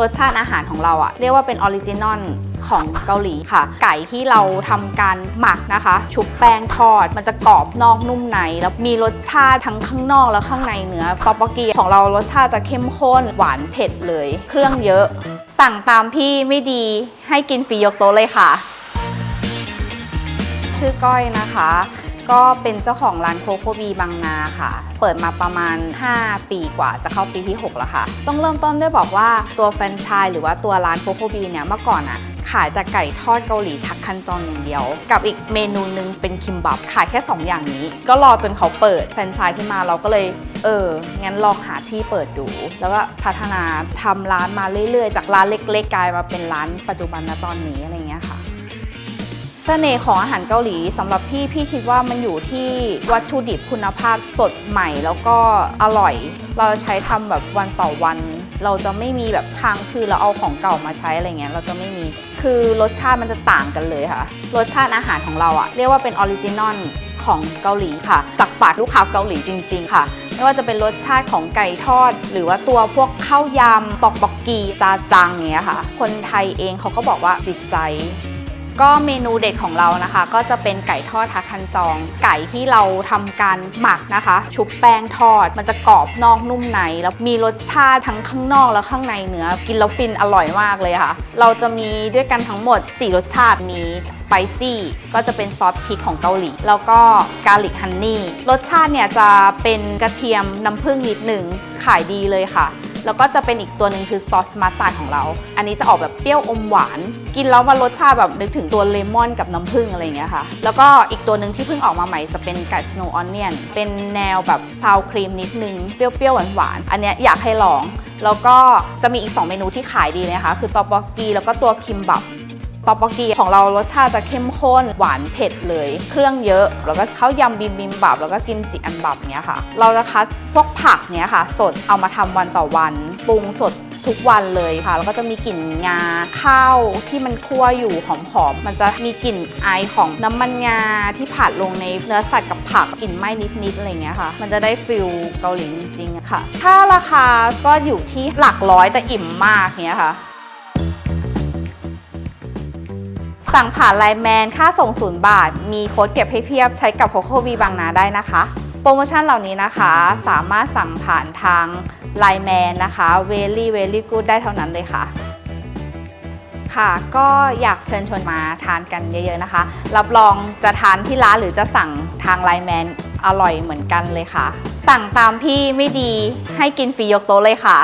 รสชาติอาหารของเราอะเรียกว่าเป็นออริจินอลของเกาหลีค่ะ ไก่ที่เราทำการหมักนะคะ ชุบแป้งทอด มันจะกรอบนอกนุ่มใน แล้วมีรสชาติทั้งข้างนอกและข้างในเนื้อตอปกีของเรารสชาติจะเข้มข้น หวานเผ็ดเลย เครื่องเยอะ สั่งตามพี่ไม่ดีให้กินฟรียกโต๊ะเลยค่ะ ชื่อก้อยนะคะ ก็เป็นเจ้าของร้านโคโคบีบางนาค่ะ เปิดมาประมาณ 5 ปีกว่าจะเข้าปีที่ 6 แล้วค่ะ ต้องเริ่มต้นด้วยบอกว่าตัวแฟรนไชส์หรือว่าตัวร้านโคโคบีเนี่ยเมื่อก่อนอะขายแต่ไก่ทอดเกาหลีทักคันจองอย่างเดียว กับอีกเมนูนึงเป็นคิมบับขายแค่ 2 อย่างนี้ ก็รอจนเขาเปิดแฟรนไชส์ขึ้นมาเราก็เลยเออ งั้นลองหาที่เปิดดู แล้วก็พัฒนาทำร้านมาเรื่อยๆ จากร้านเล็กๆ กลายมาเป็นร้านปัจจุบันณตอนนี้อะไรเงี้ยค่ะ เสน่ห์ของอาหารเกาหลีสำหรับพี่พี่คิดว่ามันอยู่ที่วัตถุดิบคุณภาพสดใหม่แล้วก็อร่อย เราใช้ทำแบบวันต่อวัน เราจะไม่มีแบบทางคือเราเอาของเก่ามาใช้อะไรเงี้ยเราจะไม่มีคือรสชาติมันจะต่างกันเลยค่ะ รสชาติอาหารของเราอะเรียกว่าเป็นออริจินอลของเกาหลีค่ะจากปากลูกค้าเกาหลีจริง ๆ ค่ะ ไม่ว่าจะเป็นรสชาติของไก่ทอด หรือว่าตัวพวกข้าวยำปอกปอกกีจาจังเนี้ยค่ะ คนไทยเองเขาก็บอกว่าติดใจ ก็เมนูเด็ดของเรานะคะ ก็จะเป็นไก่ทอดทักคันจอง ไก่ที่เราทำการหมักนะคะ ชุบแป้งทอด มันจะกรอบนอกนุ่มใน แล้วมีรสชาติทั้งข้างนอกและข้างในเนื้อกินแล้วฟินอร่อยมากเลยค่ะ เราจะมีด้วยกันทั้งหมด 4 รสชาติมีสไปซี่ก็จะเป็นซอสพริกของเกาหลี แล้วก็กาลิกฮันนี่รสชาติเนี่ยจะเป็นกระเทียมน้ำผึ้งนิดหนึ่งขายดีเลยค่ะ แล้วก็จะเป็นอีกตัวหนึ่งคือซอสมาตาร์ของเรา อันนี้จะออกแบบเปรี้ยวอมหวาน กินแล้วมันรสชาติแบบนึกถึงตัวเลมอนกับน้ำผึ้งอะไรอย่างเงี้ยค่ะ แล้วก็อีกตัวหนึ่งที่เพิ่งออกมาใหม่จะเป็นไก่สโนว์ออนเนียนเป็นแนวแบบซาวครีมนิดนึงเปรี้ยวๆหวานๆอันเนี้ยอยากให้ลอง แล้วก็จะมีอีก 2 เมนูที่ขายดีนะคะ คือตอปอกกีแล้วก็ตัวคิมบับ ตอปอกกีของเรารสชาติจะเข้มข้นหวานเผ็ดเลย เครื่องเยอะ แล้วก็ข้าวยำบิมบิมบับแล้วก็กิมจิอันบับเนี้ยค่ะ เราจะคัดพวกผักเนี้ยค่ะ สดเอามาทำวันต่อวันปรุงสดทุกวันเลยค่ะ แล้วก็จะมีกลิ่นงาข้าวที่มันคั่วอยู่หอมๆ มันจะมีกลิ่นไอของน้ำมันงาที่ผัดลงในเนื้อสัตว์กับผักกลิ่นไหม้นิดๆอะไรเงี้ยค่ะ มันจะได้ฟิลเกาหลีจริงๆค่ะ ถ้าราคาก็อยู่ที่หลักร้อยแต่อิ่มมากเนี้ยค่ะ สั่งผ่านไลน์แมนค่าส่งศูนย์บาท มีโค้ดเก็บให้เพียบใช้กับโคโควีบางนาได้นะคะ โปรโมชั่นเหล่านี้นะคะ สามารถสั่งผ่านทางไลน์แมนนะคะ very very good ได้เท่านั้นเลยค่ะ ค่ะ ก็อยากเชิญชวนมาทานกันเยอะๆนะคะ รับรองจะทานที่ร้านหรือจะสั่งทางไลน์แมนอร่อยเหมือนกันเลยค่ะ สั่งตามพี่ไม่ดีให้กินฟรียกโต๊ะเลยค่ะ